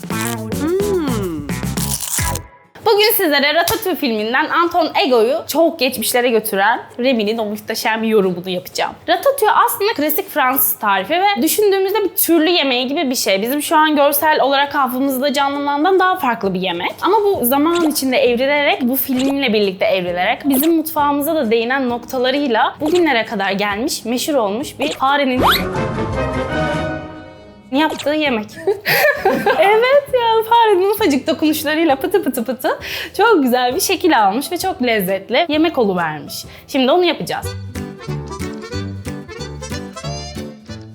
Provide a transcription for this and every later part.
Hmm. Bugün sizlere Ratatouille filminden Anton Ego'yu çok geçmişlere götüren Remy'nin o muhteşem yorumunu yapacağım. Ratatouille aslında klasik Fransız tarifi ve düşündüğümüzde bir türlü yemeği gibi bir şey. Bizim şu an görsel olarak hafızamızda canlanandan daha farklı bir yemek. Ama bu zaman içinde evrilerek, bu filminle birlikte evrilerek bizim mutfağımıza da değinen noktalarıyla bugünlere kadar gelmiş, meşhur olmuş bir farenin yaptığı yemek. evet ya farenin ufacık dokunuşlarıyla pıtı pıtı pıtı çok güzel bir şekil almış ve çok lezzetli yemek vermiş. Şimdi onu yapacağız.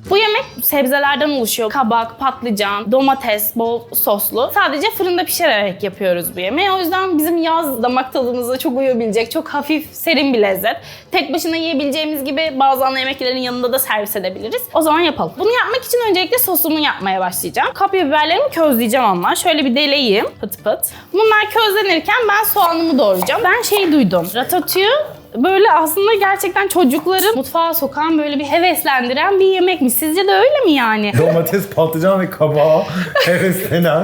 Bu yemek sebzelerden oluşuyor. Kabak, patlıcan, domates, bol soslu. Sadece fırında pişirerek yapıyoruz bu yemeği. O yüzden bizim yaz damak tadımıza çok uyabilecek, çok hafif, serin bir lezzet. Tek başına yiyebileceğimiz gibi bazı ana yemeklerin yanında da servis edebiliriz. O zaman yapalım. Bunu yapmak için öncelikle sosumu yapmaya başlayacağım. Kapya biberlerimi közleyeceğim ama. Şöyle bir deleyeyim. Pıt pıt. Bunlar közlenirken ben soğanımı doğrayacağım. Ben şey duydum. Ratatouille böyle aslında gerçekten çocukları mutfağa sokan böyle bir heveslendiren bir yemekmiş. Sizce de öyle mi yani? Domates, patlıcan ve kabağa heveslenen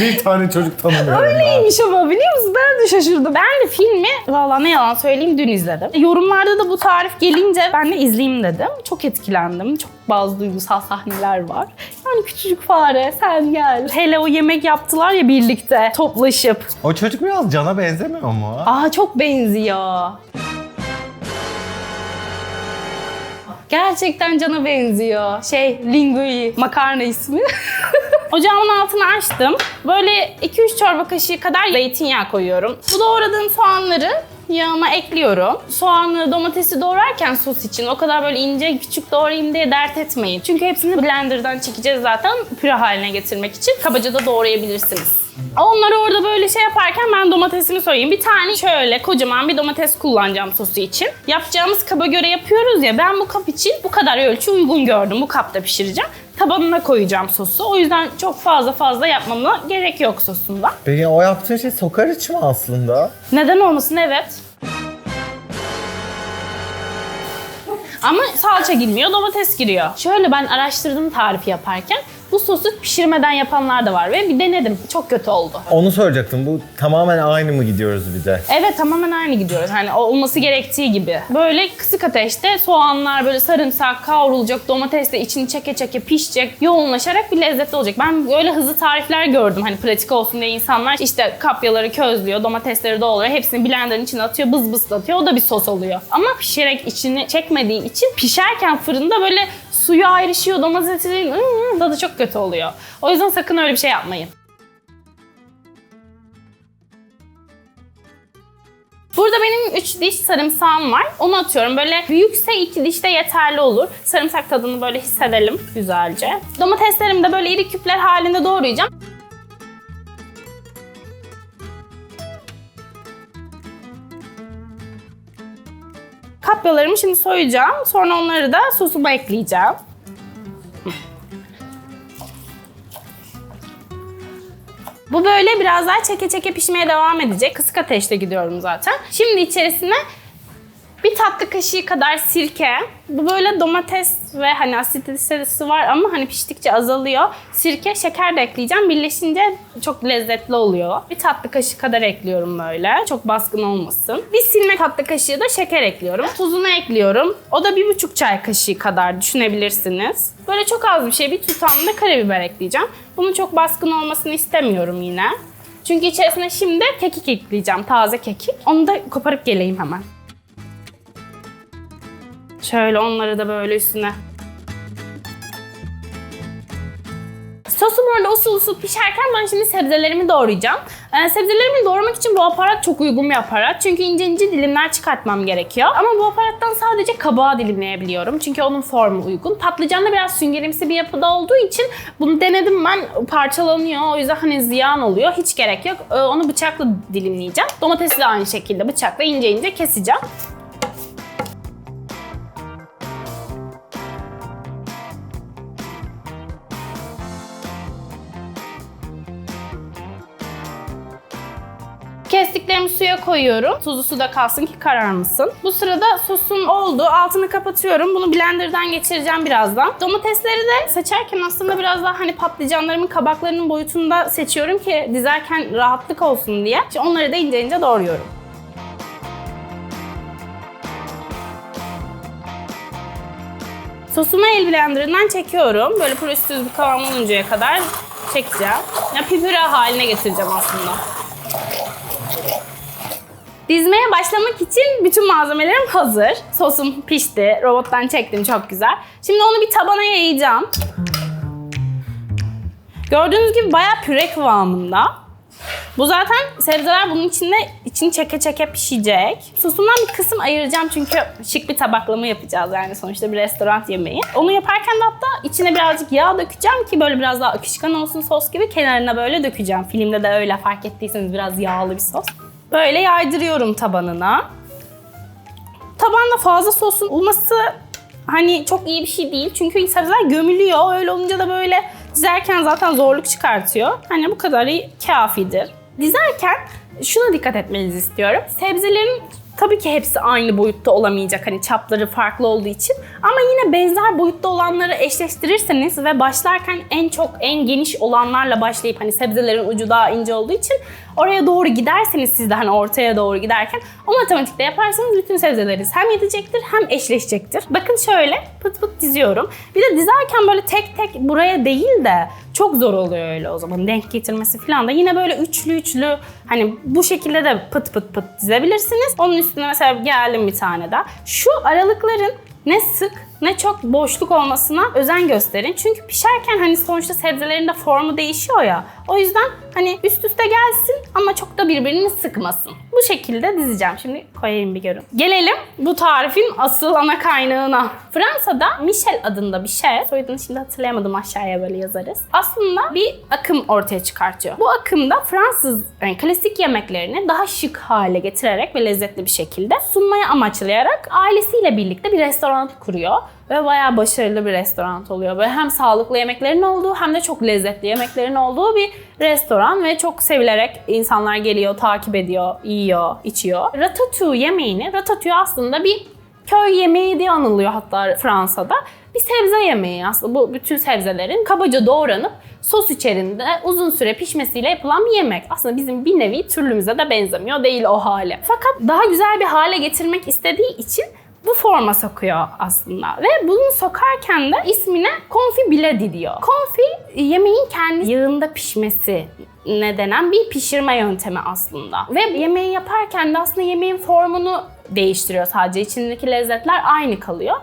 bir tane çocuk tanımıyorum ben. Öyleymiş ama biliyor musun? Ben de şaşırdım. Ben de filmi valla ne yalan söyleyeyim dün izledim. Yorumlarda da bu tarif gelince ben de izleyeyim dedim. Çok etkilendim. Çok bazı duygusal sahneler var. Yani küçücük fare sen gel. Hele o yemek yaptılar ya birlikte toplaşıp. O çocuk biraz cana benzemiyor mu? Aa çok benziyor. Gerçekten cana benziyor. Şey, lingui, makarna ismi. Ocağımın altını açtım. Böyle 2-3 çorba kaşığı kadar zeytinyağı koyuyorum. Bu doğradığım soğanları yağıma ekliyorum. Soğanı, domatesi doğrarken sos için o kadar böyle ince küçük doğrayayım diye dert etmeyin. Çünkü hepsini blenderdan çekeceğiz zaten püre haline getirmek için. Kabaca da doğrayabilirsiniz. Onları orada böyle şey yaparken ben domatesimi soyayım. Bir tane şöyle kocaman bir domates kullanacağım sosu için. Yapacağımız kaba göre yapıyoruz ya ben bu kap için bu kadar ölçü uygun gördüm. Bu kapta pişireceğim. Tabanına koyacağım sosu. O yüzden çok fazla fazla yapmama gerek yok sosunda. Peki o yaptığın şey sokar içi mi aslında? Neden olmasın evet. Ama salça girmiyor, domates giriyor. Şöyle ben araştırdım tarifi yaparken. Bu sosu pişirmeden yapanlar da var ve bir denedim. Çok kötü oldu. Onu soracaktım. Bu tamamen aynı mı gidiyoruz bir de? Evet tamamen aynı gidiyoruz. Hani olması gerektiği gibi. Böyle kısık ateşte soğanlar böyle sarımsak kavrulacak, domates de içini çeke çeke pişecek, yoğunlaşarak bir lezzetli olacak. Ben böyle hızlı tarifler gördüm hani pratik olsun diye insanlar işte kapyaları közlüyor, domatesleri doğruyor, hepsini blenderın içine atıyor, bız bız atıyor. O da bir sos oluyor. Ama pişerek içini çekmediği için pişerken fırında böyle suyu ayrışıyor, domatesin ıı, tadı çok kötü oluyor. O yüzden sakın öyle bir şey yapmayın. Burada benim 3 diş sarımsağım var. Onu atıyorum. Böyle büyükse 2 diş de yeterli olur. Sarımsak tadını böyle hissedelim güzelce. Domateslerimi de böyle iri küpler halinde doğrayacağım. Kapyalarımı şimdi soyacağım. Sonra onları da sosuma ekleyeceğim. Bu böyle biraz daha çeke çeke pişmeye devam edecek. Kısık ateşte gidiyorum zaten. Şimdi içerisine bir tatlı kaşığı kadar sirke. Bu böyle domates ve hani asitesi var ama hani piştikçe azalıyor. Sirke, şeker de ekleyeceğim. Birleşince çok lezzetli oluyor. Bir tatlı kaşığı kadar ekliyorum böyle. Çok baskın olmasın. Bir silme tatlı kaşığı da şeker ekliyorum. Tuzunu ekliyorum. O da bir buçuk çay kaşığı kadar düşünebilirsiniz. Böyle çok az bir şey. Bir tutam da karabiber ekleyeceğim. Bunun çok baskın olmasını istemiyorum yine. Çünkü içerisine şimdi kekik ekleyeceğim. Taze kekik. Onu da koparıp geleyim hemen. Şöyle onları da böyle üstüne. Sosum orada usul usul pişerken ben şimdi sebzelerimi doğrayacağım. Ee, sebzelerimi doğramak için bu aparat çok uygun bir aparat. Çünkü ince ince dilimler çıkartmam gerekiyor. Ama bu aparattan sadece kabağı dilimleyebiliyorum. Çünkü onun formu uygun. Patlıcan da biraz süngerimsi bir yapıda olduğu için bunu denedim ben parçalanıyor. O yüzden hani ziyan oluyor. Hiç gerek yok. Ee, onu bıçakla dilimleyeceğim. Domatesi de aynı şekilde bıçakla ince ince keseceğim. Kestiklerimi suya koyuyorum. Tuzlu suda kalsın ki kararmasın. Bu sırada sosum oldu. Altını kapatıyorum. Bunu blenderdan geçireceğim birazdan. Domatesleri de seçerken aslında biraz daha hani patlıcanlarımın kabaklarının boyutunda seçiyorum ki dizerken rahatlık olsun diye. Şimdi onları da ince ince doğruyorum. Sosumu el blenderından çekiyorum. Böyle pürüzsüz bir kıvam oluncaya kadar çekeceğim. Ya püre haline getireceğim aslında. Dizmeye başlamak için bütün malzemelerim hazır. Sosum pişti. Robottan çektim çok güzel. Şimdi onu bir tabana yayacağım. Gördüğünüz gibi bayağı püre kıvamında. Bu zaten sebzeler bunun içinde içini çeke çeke pişecek. Sosumdan bir kısım ayıracağım çünkü şık bir tabaklama yapacağız yani sonuçta bir restoran yemeği. Onu yaparken de hatta içine birazcık yağ dökeceğim ki böyle biraz daha akışkan olsun sos gibi kenarına böyle dökeceğim. Filmde de öyle fark ettiyseniz biraz yağlı bir sos. Böyle yaydırıyorum tabanına. Tabanda fazla sosun olması hani çok iyi bir şey değil. Çünkü sebzeler gömülüyor. Öyle olunca da böyle dizerken zaten zorluk çıkartıyor. Hani bu kadar iyi kafidir. Dizerken şuna dikkat etmenizi istiyorum. Sebzelerin tabii ki hepsi aynı boyutta olamayacak. Hani çapları farklı olduğu için. Ama yine benzer boyutta olanları eşleştirirseniz ve başlarken en çok en geniş olanlarla başlayıp hani sebzelerin ucu daha ince olduğu için oraya doğru giderseniz siz de hani ortaya doğru giderken o matematikte yaparsanız bütün sebzeleri hem yetecektir hem eşleşecektir. Bakın şöyle pıt pıt diziyorum. Bir de dizerken böyle tek tek buraya değil de çok zor oluyor öyle o zaman denk getirmesi falan da. Yine böyle üçlü üçlü hani bu şekilde de pıt pıt pıt dizebilirsiniz. Onun üstüne mesela geldim bir tane daha. Şu aralıkların ne sık ne çok boşluk olmasına özen gösterin. Çünkü pişerken hani sonuçta sebzelerin de formu değişiyor ya. O yüzden hani üst üste gelsin ama çok da birbirini sıkmasın. Şekilde dizeceğim. Şimdi koyayım bir görün. Gelelim bu tarifin asıl ana kaynağına. Fransa'da Michel adında bir şef, soyadını şimdi hatırlayamadım aşağıya böyle yazarız. Aslında bir akım ortaya çıkartıyor. Bu akımda Fransız yani klasik yemeklerini daha şık hale getirerek ve lezzetli bir şekilde sunmaya amaçlayarak ailesiyle birlikte bir restoran kuruyor ve bayağı başarılı bir restoran oluyor. Böyle hem sağlıklı yemeklerin olduğu hem de çok lezzetli yemeklerin olduğu bir restoran ve çok sevilerek insanlar geliyor, takip ediyor, yiyor, içiyor. Ratatouille yemeğini, ratatouille aslında bir köy yemeği diye anılıyor hatta Fransa'da. Bir sebze yemeği aslında bu bütün sebzelerin kabaca doğranıp sos içerisinde uzun süre pişmesiyle yapılan bir yemek. Aslında bizim bir nevi türlümüze de benzemiyor değil o hale. Fakat daha güzel bir hale getirmek istediği için bu forma sokuyor aslında. Ve bunu sokarken de ismine confit diyor. Confit yemeğin kendi yağında pişmesi ne denen bir pişirme yöntemi aslında. Ve yemeği yaparken de aslında yemeğin formunu değiştiriyor sadece. İçindeki lezzetler aynı kalıyor.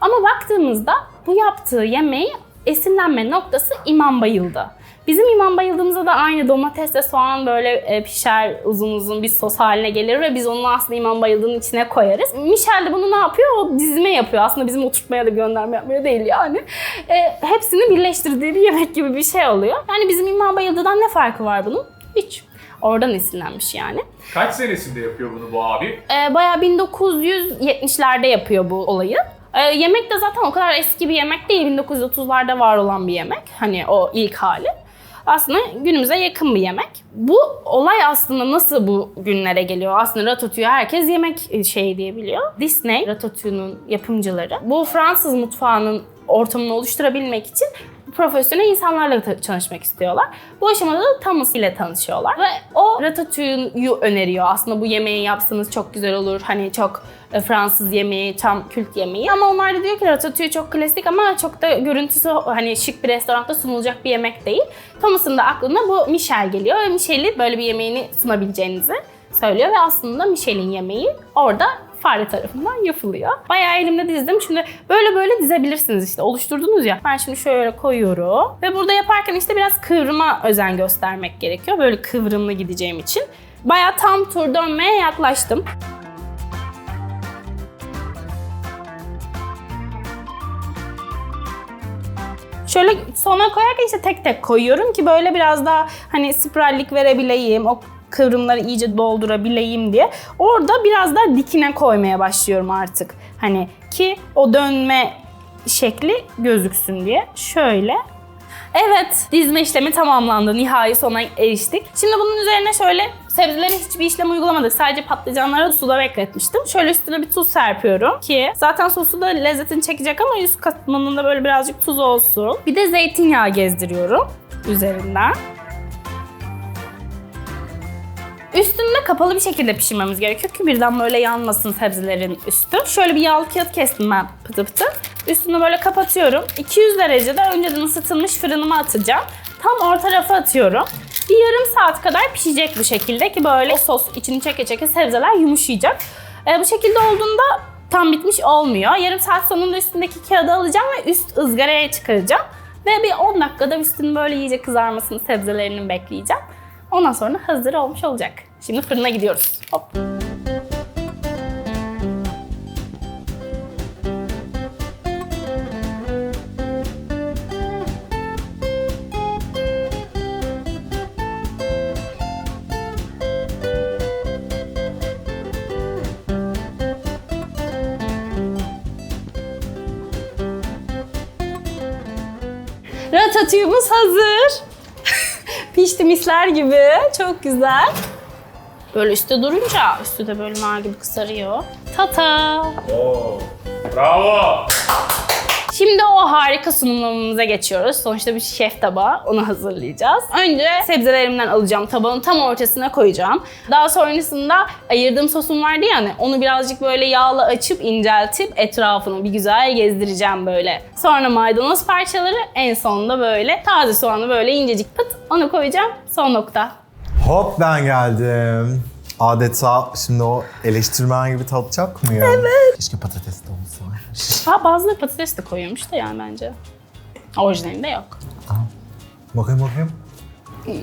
Ama baktığımızda bu yaptığı yemeği esinlenme noktası İmam Bayıldı. Bizim imam bayıldığımızda da aynı domatesle soğan böyle e, pişer uzun uzun bir sos haline gelir ve biz onu aslında imam bayıldığının içine koyarız. Michel de bunu ne yapıyor? O dizme yapıyor. Aslında bizim oturtmaya da gönderme yapmıyor değil yani. E, hepsini birleştirdiği bir yemek gibi bir şey oluyor. Yani bizim imam bayıldıdan ne farkı var bunun? Hiç. Oradan esinlenmiş yani. Kaç senesinde yapıyor bunu bu abi? E, bayağı 1970'lerde yapıyor bu olayı. E, yemek de zaten o kadar eski bir yemek değil. 1930'larda var olan bir yemek. Hani o ilk hali aslında günümüze yakın bir yemek. Bu olay aslında nasıl bu günlere geliyor? Aslında Ratatouille herkes yemek şey diyebiliyor. Disney, Ratatouille'nin yapımcıları bu Fransız mutfağının ortamını oluşturabilmek için profesyonel insanlarla çalışmak istiyorlar. Bu aşamada da Thomas ile tanışıyorlar. Ve o Ratatouille'yu öneriyor. Aslında bu yemeği yapsanız çok güzel olur. Hani çok e, Fransız yemeği, tam kült yemeği. Ama onlar da diyor ki Ratatouille çok klasik ama çok da görüntüsü hani şık bir restoranda sunulacak bir yemek değil. Thomas'ın da aklına bu Michel geliyor ve Michel'i böyle bir yemeğini sunabileceğinizi söylüyor ve aslında Michel'in yemeği orada fare tarafından yapılıyor. Bayağı elimde dizdim. Şimdi böyle böyle dizebilirsiniz işte. Oluşturdunuz ya. Ben şimdi şöyle koyuyorum. Ve burada yaparken işte biraz kıvrıma özen göstermek gerekiyor. Böyle kıvrımlı gideceğim için. Bayağı tam tur dönmeye yaklaştım. Şöyle sona koyarken işte tek tek koyuyorum ki böyle biraz daha hani spirallik verebileyim. O kıvrımları iyice doldurabileyim diye. Orada biraz daha dikine koymaya başlıyorum artık. Hani ki o dönme şekli gözüksün diye. Şöyle Evet, dizme işlemi tamamlandı. Nihai sona eriştik. Şimdi bunun üzerine şöyle Sebzeleri hiçbir işlem uygulamadık. Sadece patlıcanları suda bekletmiştim. Şöyle üstüne bir tuz serpiyorum ki zaten sosu da lezzetini çekecek ama üst katmanında böyle birazcık tuz olsun. Bir de zeytinyağı gezdiriyorum üzerinden. Üstünde kapalı bir şekilde pişirmemiz gerekiyor ki birden böyle yanmasın sebzelerin üstü. Şöyle bir yağlı kağıt kestim ben pıtı pıtı. Üstünü böyle kapatıyorum. 200 derecede önceden ısıtılmış fırınıma atacağım. Tam orta rafa atıyorum. Bir yarım saat kadar pişecek bu şekilde ki böyle sos içini çeke çeke sebzeler yumuşayacak. E, bu şekilde olduğunda tam bitmiş olmuyor. Yarım saat sonunda üstündeki kağıdı alacağım ve üst ızgaraya çıkaracağım. Ve bir 10 dakikada üstünün böyle iyice kızarmasını sebzelerinin bekleyeceğim. Ondan sonra hazır olmuş olacak. Şimdi fırına gidiyoruz. Hop. Ratatouille'muz hazır. Pişti misler gibi. Çok güzel. Böyle üstte durunca üstü de böyle nar gibi kızarıyor. Tata. Oo. Bravo. Şimdi o harika sunumlamamıza geçiyoruz. Sonuçta bir şef tabağı, onu hazırlayacağız. Önce sebzelerimden alacağım tabağın tam ortasına koyacağım. Daha sonrasında ayırdığım sosum vardı ya hani onu birazcık böyle yağla açıp inceltip etrafını bir güzel gezdireceğim böyle. Sonra maydanoz parçaları en sonunda böyle taze soğanı böyle incecik pıt onu koyacağım. Son nokta. Hop ben geldim. Adeta şimdi o eleştirmen gibi tatacak mı ya? Evet. Keşke patates de olsa. Ha bazıları patates de koyuyormuş da yani bence. Orijinalinde yok. Bakayım bakayım.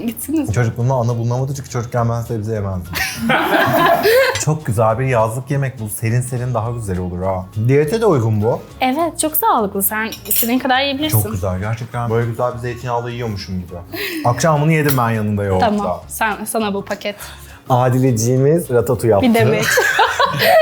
Gitsiniz. Çocukluğumda ana bulunamadı çünkü çocukken ben sebze yemezdim. Çok güzel bir yazlık yemek bu. Serin serin daha güzel olur ha. Diyete de uygun bu. Evet çok sağlıklı. Sen istediğin kadar yiyebilirsin. Çok güzel gerçekten. Böyle güzel bir zeytinyağlı yiyormuşum gibi. Akşamını yedim ben yanında yoğurtla. Tamam. Sen, sana bu paket. Adileciğimiz ratatu yaptı. Bir demek.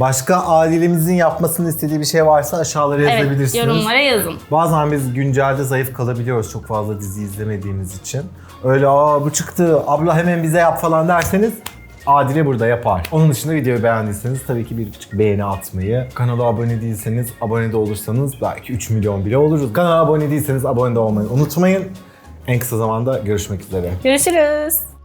Başka Adile'mizin yapmasını istediği bir şey varsa aşağılara evet yazabilirsiniz. yorumlara yazın. Bazen biz güncelde zayıf kalabiliyoruz çok fazla dizi izlemediğimiz için. Öyle aa bu çıktı abla hemen bize yap falan derseniz Adile burada yapar. Onun dışında videoyu beğendiyseniz tabii ki bir küçük beğeni atmayı, kanala abone değilseniz abone de olursanız belki 3 milyon bile oluruz. Kanala abone değilseniz abone de olmayı unutmayın. En kısa zamanda görüşmek üzere. Görüşürüz.